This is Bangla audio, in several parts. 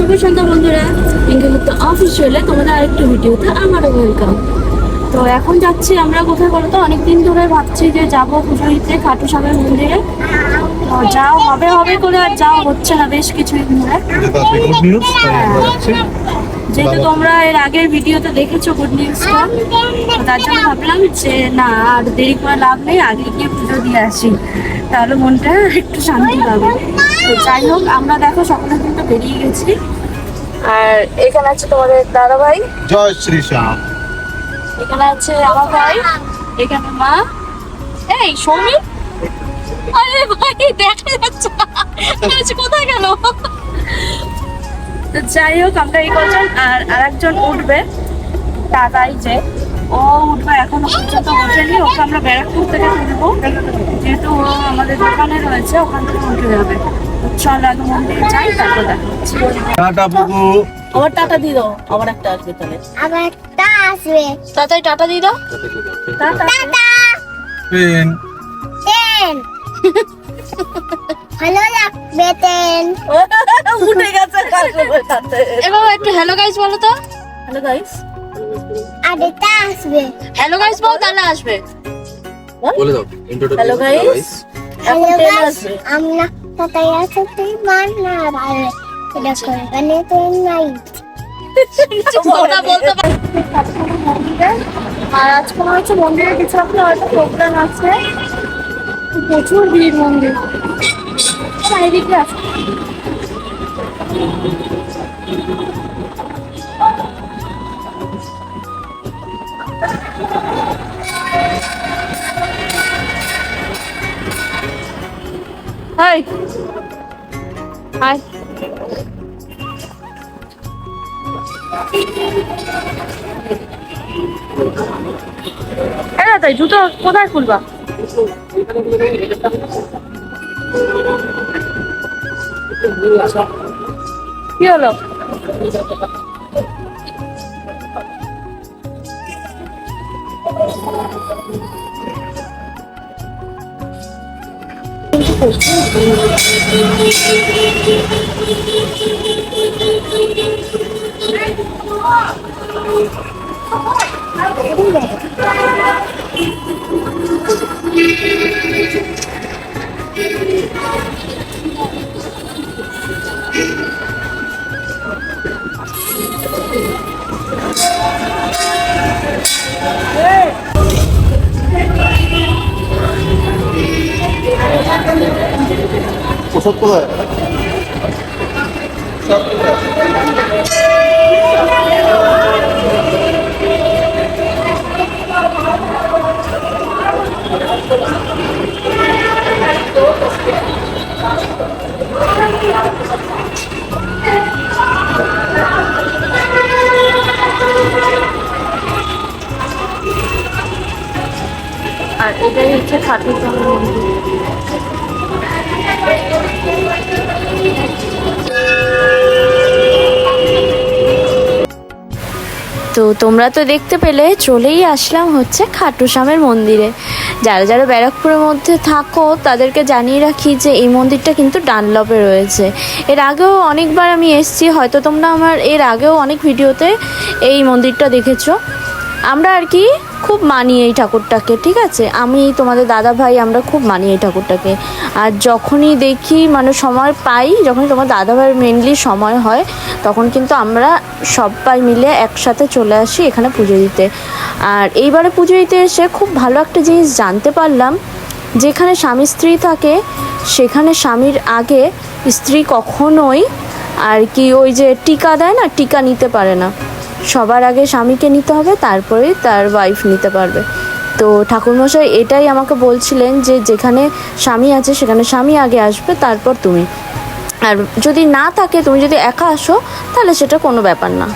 শুভ সন্ধ্যা বন্ধুরা পিঙ্কিমুক্ত অফিসিয়ালে তোমাদের আরেকটা ভিডিওতে আমারও ওয়েলকাম তো এখন যাচ্ছি আমরা কোথায় বলতো? অনেকদিন ধরে ভাবছি যে যাব পুজো দিতে খাটু সামের মন্দিরে যাও হবে হবে করে আর যাও হচ্ছে না বেশ কিছুদিন ধরে। যেহেতু তোমরা এর আগের ভিডিওতে দেখেছ গুড নিউজটা তার জন্য ভাবলাম যে না আর দেরি করে লাভ নেই আগে গিয়ে পুজো দিয়ে আসি। তাহলে মনটা একটু শান্তি পাবে। তো যাই হোক আমরা দেখো সকলে কিন্তু বেরিয়ে গেছি। আর এখানে আছে তোমাদের দাদা ভাই জয় শ্রী শ্যাম। এখানে আছে আমার ভাই এখানে মা। এই সৌমি? আরে ভাই দেখা যাচ্ছে কোথায় গেল? তো যাই হোক আমরা এই কজন আর আরেকজন উঠবে। দাদাই যে ও উঠবে এখনও পর্যন্ত ওঠেনি ওকে আমরা ব্যারাকপুর থেকে তুলবো। যেহেতু ও আমাদের দোকানে রয়েছে ওখান থেকে উঠে যাবে। চল আগে মন্দিরে যাই তারপর দেখা হচ্ছে টাটা আবার টাটা দিয়ে দাও আবার একটা আসবে তাহলে। আবার তা আসবে। তাড়াতাড়ি টাটা দিয়ে দাও। Tata tata. পেন। তেন ভালো লাগবে তেন উঠে গেছে এবার একটু হ্যালো গাইস বলো তো। হ্যালো গাইস আর এটা আসবে। হ্যালো গাইস বল তাহলে আসবে। বলে দাও ইন্ট্রোটা হ্যালো গাইস হ্যালো গাইস আমরা কোথায় আছো তুই মানা ভালো এটা করবে তেন নাই ওটা বলতে পার- আর আজকে মনে হচ্ছে মন্দিরে কিছু একটা হয়তো প্রোগ্রাম আছে। প্রচুর ভিড় মন্দির। চারিদিকে আছে। হাই। তাই জুতো কোথায় খুলবা? কি হলো ওষুধ আর এটাই হচ্ছে খাটুর মন্দির তো তোমরা তো দেখতে পেলে, চলেই আসলাম হচ্ছে খাটুশ্যামের মন্দিরে। যারা যারা ব্যারাকপুরের মধ্যে থাকো, তাদেরকে জানিয়ে রাখি যে এই মন্দিরটা কিন্তু ডানলপে রয়েছে। এর আগেও অনেকবার আমি এসেছি, হয়তো তোমরা আমার এর আগেও অনেক ভিডিওতে এই মন্দিরটা দেখেছ। আমরা আর কি খুব মানি এই ঠাকুরটাকে, ঠিক আছে? আমি, তোমাদের দাদা ভাই, আমরা খুব মানি এই ঠাকুরটাকে। আর যখনই দেখি মানে সময় পাই, যখনই তোমার দাদা ভাইয়ের মেনলি সময় হয়, তখন কিন্তু আমরা সবাই মিলে একসাথে চলে আসি এখানে পুজো দিতে। আর এইবারে পুজো দিতে এসে খুব ভালো একটা জিনিস জানতে পারলাম, যেখানে স্বামী স্ত্রী থাকে, সেখানে স্বামীর আগে স্ত্রী কখনোই আর কি ওই যে টিকা দেয় না, টিকা নিতে পারে না। সবার আগে স্বামীকে নিতে হবে, তারপরে তার ওয়াইফ নিতে পারবে। তো ঠাকুরমশাই এটাই আমাকে বলছিলেন যে যেখানে স্বামী আছে সেখানে স্বামী আগে আসবে, তারপর তুমি। আর যদি না থাকে, তুমি যদি একা আসো, তাহলে সেটা কোনো ব্যাপার না।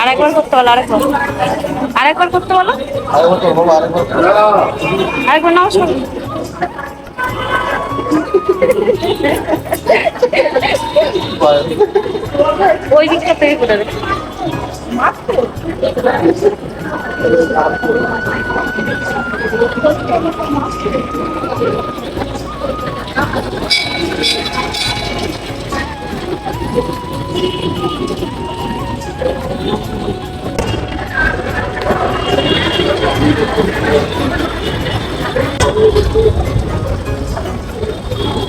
আরেকবার করতে বলো আরেকবার। আরেকবার করতে বলো। আরেকবার নমস্কার ওই দিকটা থেকে করে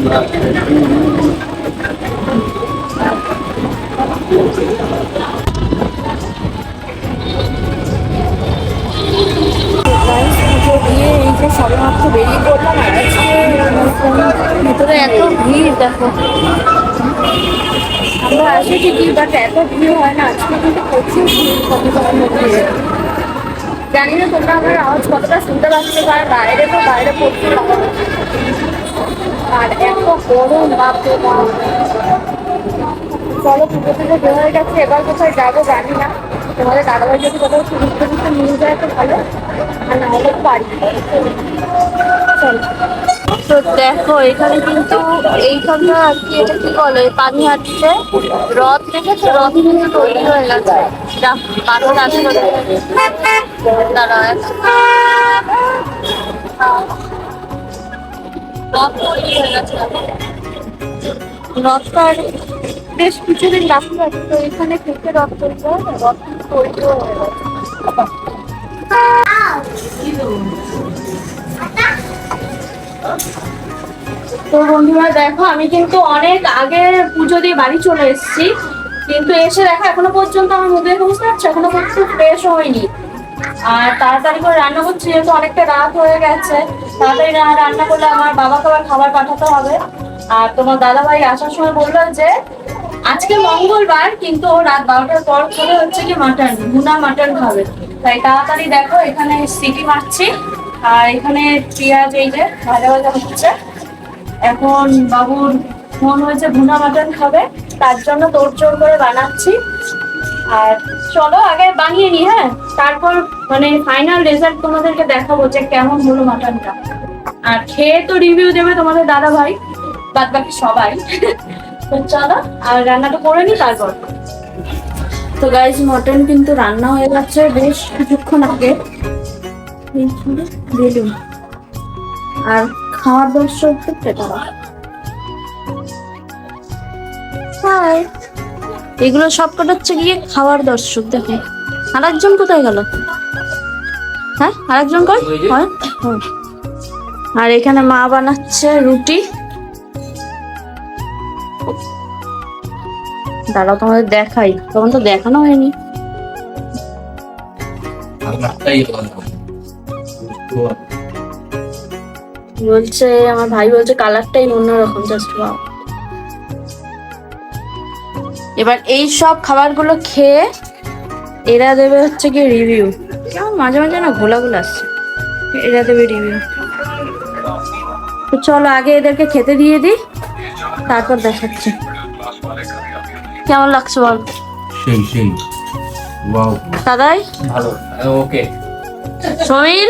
দিয়ে এত ভিড় দেখো আমরা আসি ঠিকই বাট এত ভিড় হয় না আজকে কিন্তু প্রচুর ভিড় জানি না তোমরা আমার আওয়াজ কতটা শুনতে পাচ্ছ, কারণ বাইরে তো বাইরে প্রচুর আওয়াজ। গরম বাপরে বাপ চলো, পুজো থেকে বের হয়ে গেছে, এবার কোথায় যাব জানি না। তোমাদের দাদাভাই যদি কোথাও ঘুরতে ঘুরতে নিয়ে যায় তো ভালো, আর না হলে বাড়ি চলো। তো দেখো, এখানে কিন্তু এইখানটা আর কি এটা কি বলে, পানি হাঁটছে। রথ দেখেছ? রথ কিন্তু তৈরি হয়ে গেছে। পাথর আসলে দাঁড়া তো বন্ধুরা, দেখো, আমি কিন্তু অনেক আগে পুজো দিয়ে বাড়ি চলে এসেছি, কিন্তু এসে দেখো, এখনও পর্যন্ত আমার মুখে বুঝতে পারছ এখনও পর্যন্ত ফ্রেশ হয়নি। আর তাড়াতাড়ি করে রান্না করছি, যেহেতু অনেকটা রাত হয়ে গেছে। তাড়াতাড়ি রান্না করলে আমার বাবাকে আবার খাবার পাঠাতে হবে। আর তোমার দাদা ভাই আসার সময় বলল যে, আজকে মঙ্গলবার, কিন্তু রাত বারোটার পর করে হচ্ছে কি মাটন, ভুনা মাটন খাবে। তাই তাড়াতাড়ি দেখো, এখানে সিটি মারছি, আর এখানে পেঁয়াজ এই যে ভাজা ভাজা হচ্ছে। এখন বাবুর মন হয়েছে ভুনা মাটন খাবে, তার জন্য তোড়জোড় করে বানাচ্ছি। আর চলো আগে বানিয়ে নি হ্যাঁ? তারপর মানে ফাইনাল রেজাল্ট তোমাদেরকে দেখাবো যে কেমন হলো মাটনটা আর খেয়ে তো রিভিউ দেবে তোমাদের দাদা ভাই বাদ বাকি সবাই। তো চলো আর রান্নাটা করে নি তারপর। তো গাইজ মটন কিন্তু রান্না হয়ে যাচ্ছে বেশ কিছুক্ষণ আগে। বেলুন। আর খাওয়ার দর্শক হাই এগুলো সব কটা হচ্ছে গিয়ে খাওয়ার দর্শক দেখো। আরেকজন কোথায় গেল? হ্যাঁ আরেকজন কই? ওই যে। আর এখানে মা বানাচ্ছে রুটি। দাঁড়াও তোমাদের দেখাই। তখন তো দেখানো হয়নি। বলছে আমার ভাই বলছে কালারটাই অন্যরকম জাস্ট বাও এবার এই সব খাবারগুলো খেয়ে এরা দেবে হচ্ছে কি রিভিউ কেমন মাঝে মাঝে না ঘোলা ঘোলা আসছে। এরা দেবে রিভিউ তো চলো আগে এদেরকে খেতে দিয়ে দিই তারপর দেখাচ্ছি। কেমন লাগছে বল? সেই সেই। ওয়াও দাদাই? ভালো। ওকে সমীর?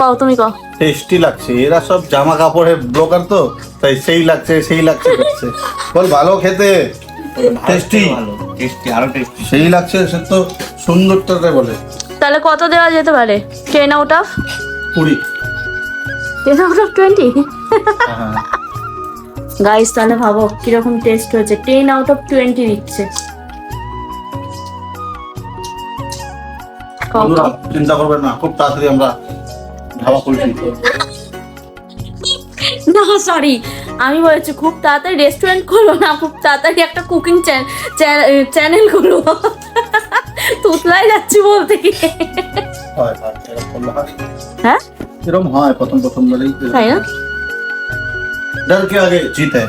কও তুমি কও। টেস্টি লাগছে। এরা সব জামা কাপড়ের ব্লগার তো। তাই সেই লাগছে সেই লাগছে করছে। বল ভালো খেতে? টেস্টি টেস্টি আরও টেস্টি সেই লাগছে সে তো সুন্দরটাতে বলে। তাহলে কত দেওয়া যেতে পারে? টেন আউট অফ কুড়ি। Ten out of twenty guys তাহলে ভাবো কীরকম টেস্ট হয়েছে। টেন আউট অফ টোয়েন্টি দিচ্ছে। চিন্তা করবেন না খুব তাড়াতাড়ি আমরা না সরি আমি বলেছি খুব তাড়াতাড়ি রেস্টুরেন্ট খোলো না খুব তাড়াতাড়ি একটা কুকিং চ্যানেল খোলো তুতলাই যাচ্ছি বলতে কি হয় হয় এরকম করলে হয়। হ্যাঁ এরকম হয় প্রথম প্রথম বেলায় তাই না डर के आगे जीत है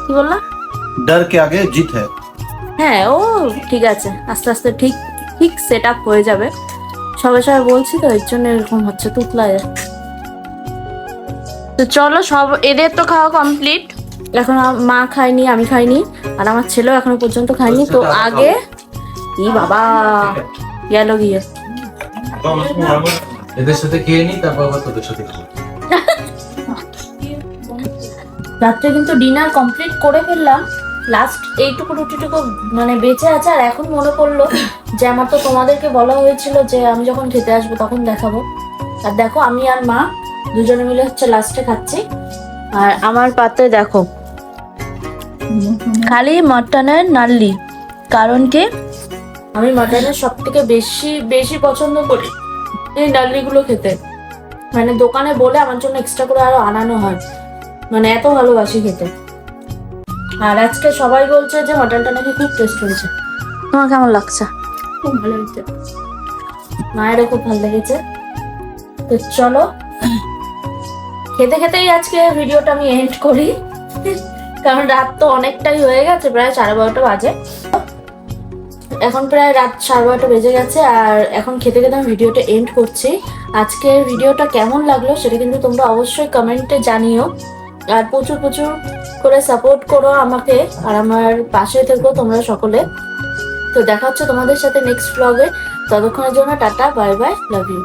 কি বললা डर के आगे जीत है হ্যাঁ ও ঠিক আছে আস্তে আস্তে ঠিক ঠিক সেট আপ হয়ে যাবে সবাই সবাই বলছি তো এর জন্য এরকম হচ্ছে তুতলা যাচ্ছে তো চলো সব এদের তো খাওয়া কমপ্লিট এখন মা খায়নি আমি খাইনি আর আমার ছেলেও এখনও পর্যন্ত খায়নি। তো আগে ই বাবা গেল গিয়ে। এদের সাথে খেয়ে নি তারপর আবার তোদের সাথে রাত্রে কিন্তু ডিনার কমপ্লিট করে ফেললাম। লাস্ট এইটুকু রুটিটুকু মানে বেঁচে আছে আর এখন মনে পড়ল যে আমার তো তোমাদেরকে বলা হয়েছিল যে আমি যখন খেতে আসব তখন দেখাবো। আর দেখো আমি আর মা দুজনে মিলে হচ্ছে লাস্টে খাচ্ছি। আর আমার পাত্রে দেখো, খালি মটনের নাল্লি। কারণ কি? আমি মটনের সব থেকে বেশি বেশি পছন্দ করি এই নাল্লিগুলো খেতে। মানে দোকানে বলে আমার জন্য এক্সট্রা করে আরও আনানো হয়। মানে এত ভালোবাসি খেতে। আর আজকে সবাই বলছে যে হোটেলটা নাকি খুব টেস্ট হয়েছে। তোমার কেমন লাগছে? খুব ভালো হয়েছে। মায়েরও খুব ভালো লেগেছে। তো চলো খেতে খেতেই আজকে ভিডিওটা আমি এন্ড করি। কারণ রাত তো অনেকটাই হয়ে গেছে, প্রায় সাড়ে বারোটা বাজে। এখন প্রায় রাত সাড়ে বারোটা বেজে গেছে, আর এখন খেতে খেতে আমি ভিডিওটা এন্ড করছি। আজকের ভিডিওটা কেমন লাগল সেটা কিন্তু তোমরা অবশ্যই কমেন্টে জানিও। আর প্রচুর প্রচুর করে সাপোর্ট করো আমাকে, আর আমার পাশে থেকো তোমরা সকলে। তো দেখা হচ্ছে তোমাদের সাথে নেক্সট ব্লগে ততক্ষণের জন্য tata bye bye love you